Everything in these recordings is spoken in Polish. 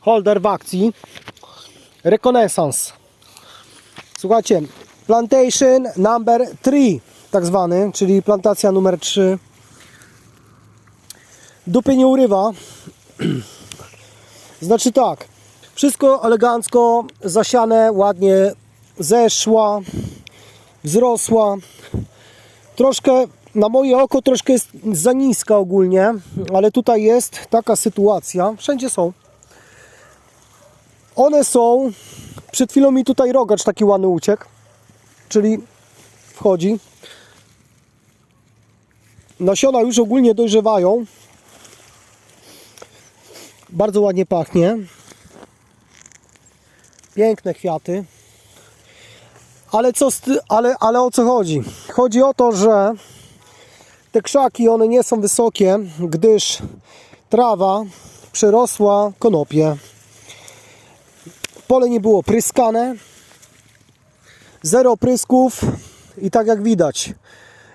holder w akcji. Reconnaissance. Słuchajcie, plantation number 3, tak zwany, czyli plantacja numer 3. Dupy nie urywa. Znaczy tak, wszystko elegancko, zasiane, ładnie zeszła, wzrosła. Troszkę, na moje oko, troszkę jest za niska ogólnie, ale tutaj jest taka sytuacja, wszędzie są. One są, przed chwilą mi tutaj rogacz taki ładny uciekł, czyli wchodzi. Nasiona już ogólnie dojrzewają. Bardzo ładnie pachnie. Piękne kwiaty. Ale, co ale, ale o co chodzi? Chodzi o to, że te krzaki one nie są wysokie, gdyż trawa przerosła konopie. Pole nie było pryskane. Zero prysków i tak jak widać.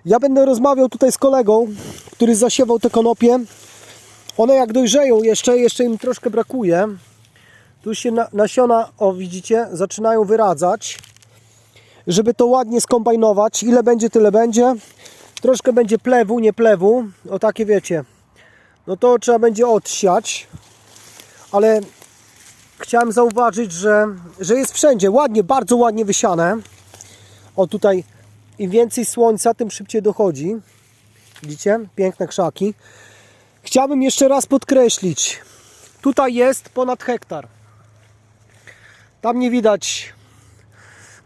Ja będę rozmawiał tutaj z kolegą, który zasiewał te konopie. One jak dojrzeją jeszcze, jeszcze im troszkę brakuje. Tu się na, nasiona, o widzicie, zaczynają wyradzać. Żeby to ładnie skombajnować. Ile będzie, tyle będzie. Troszkę będzie plewu, nie plewu. O takie wiecie. No to trzeba będzie odsiać. Ale chciałem zauważyć, że, że jest wszędzie ładnie, bardzo ładnie wysiane. O tutaj im więcej słońca, tym szybciej dochodzi. Widzicie? Piękne krzaki. Chciałbym jeszcze raz podkreślić. Tutaj jest ponad hektar. Tam nie widać.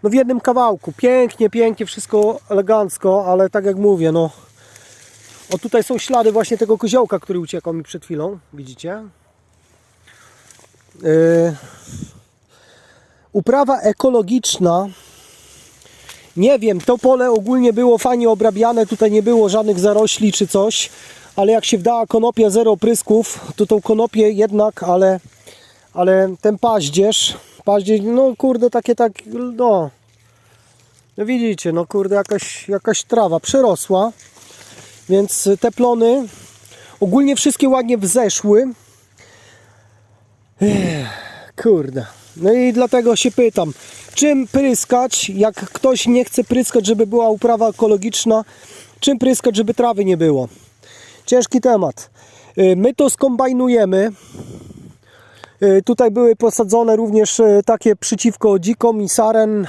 No w jednym kawałku. Pięknie, pięknie, wszystko elegancko, ale tak jak mówię, no. O tutaj są ślady właśnie tego koziołka, który uciekał mi przed chwilą. Widzicie? Yy, uprawa ekologiczna. Nie wiem, to pole ogólnie było fajnie obrabiane, tutaj nie było żadnych zarośli czy coś, ale jak się wdała konopia zero prysków, to tą konopię jednak, ale, ale ten paździerz, paździerz, no kurde, takie tak, no, no widzicie, no kurde, jakaś, jakaś trawa przerosła, więc te plony ogólnie wszystkie ładnie wzeszły, Kurde. No i dlatego się pytam, czym pryskać, jak ktoś nie chce pryskać, żeby była uprawa ekologiczna, czym pryskać, żeby trawy nie było? Ciężki temat. Y, My to skombajnujemy. Y, Tutaj były posadzone również y, takie przeciwko dzikom i saren,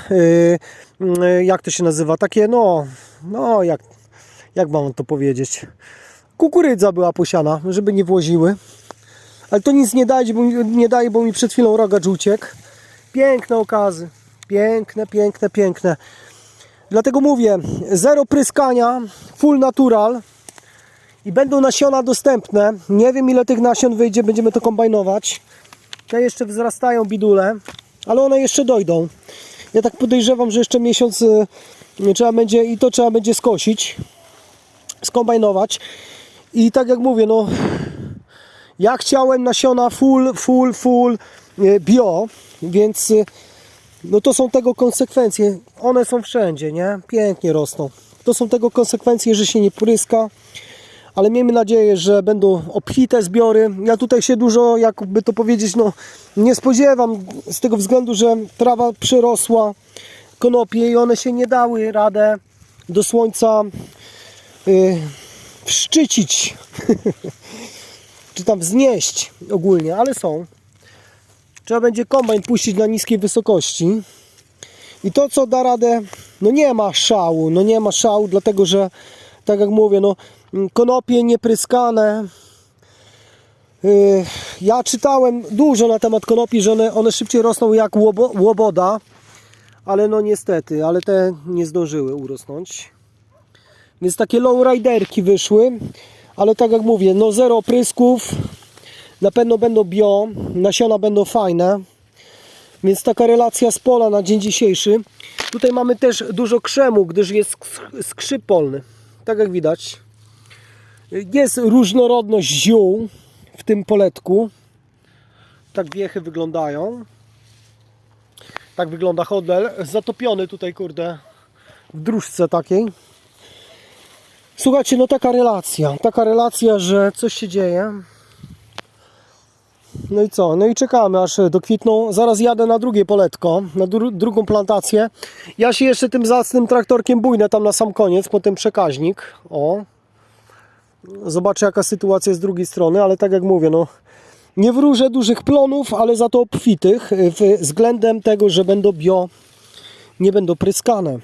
jak to się nazywa, takie no, no jak, jak mam to powiedzieć, kukurydza była posiana, żeby nie włoziły. Ale to nic nie daje, bo, nie daje, bo mi przed chwilą rogacz uciekł. Piękne okazy. Piękne, piękne, piękne. Dlatego mówię, zero pryskania, full natural i będą nasiona dostępne. Nie wiem ile tych nasion wyjdzie, będziemy to kombajnować. Te jeszcze wzrastają bidule, ale one jeszcze dojdą. Ja tak podejrzewam, że jeszcze miesiąc y, trzeba będzie i to trzeba będzie skosić, skombajnować. I tak jak mówię, no ja chciałem nasiona full, full, full e, bio, więc e, no to są tego konsekwencje. One są wszędzie, nie? Pięknie rosną. To są tego konsekwencje, że się nie pryska, ale miejmy nadzieję, że będą obfite zbiory. Ja tutaj się dużo, jakby to powiedzieć, no nie spodziewam z tego względu, że trawa przyrosła, konopie i one się nie dały radę do słońca y, wszczycić. czy tam wznieść ogólnie, ale są. Trzeba będzie kombajn puścić na niskiej wysokości. I to co da radę, no nie ma szału, no nie ma szału, dlatego że tak jak mówię, no konopie niepryskane. Yy, Ja czytałem dużo na temat konopi, że one, one szybciej rosną jak łobo, łoboda, ale no niestety, ale te nie zdążyły urosnąć. Więc takie lowriderki wyszły, ale tak jak mówię, no zero prysków, na pewno będą bio, nasiona będą fajne, więc taka relacja z pola na dzień dzisiejszy. Tutaj mamy też dużo krzemu, gdyż jest sk- skrzyp polny, tak jak widać. Jest różnorodność ziół w tym poletku. Tak wiechy wyglądają. Tak wygląda hodel, zatopiony tutaj kurde w dróżce takiej. Słuchajcie, no taka relacja, taka relacja, że coś się dzieje. no i co? No i czekamy aż dokwitną. Zaraz jadę na drugie poletko, na dru drugą plantację. Ja się jeszcze tym zacnym traktorkiem bujnę tam na sam koniec, potem przekaźnik. O. Zobaczę jaka sytuacja z drugiej strony, ale tak jak mówię, no nie wróżę dużych plonów, ale za to obfitych w- względem tego, że będą bio, nie będą pryskane.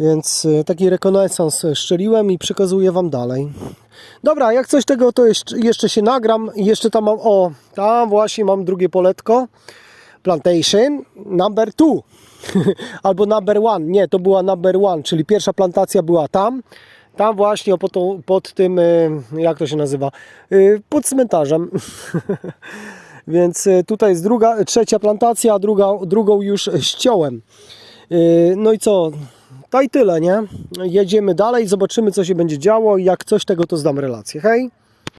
Więc y, taki rekonesans szczeliłem i przekazuję Wam dalej. Dobra, jak coś tego, to jeszcze, się nagram. Jeszcze tam mam, o, tam właśnie mam drugie poletko. Plantation number two. Albo number one. Nie, to była number one, czyli pierwsza plantacja była tam. Tam właśnie pod, pod tym, y, jak to się nazywa, pod cmentarzem. Więc tutaj jest druga, trzecia plantacja, druga, drugą już ściąłem. No i co? To i tyle, nie? Jedziemy dalej, zobaczymy co się będzie działo jak coś tego to zdam relację. Hej!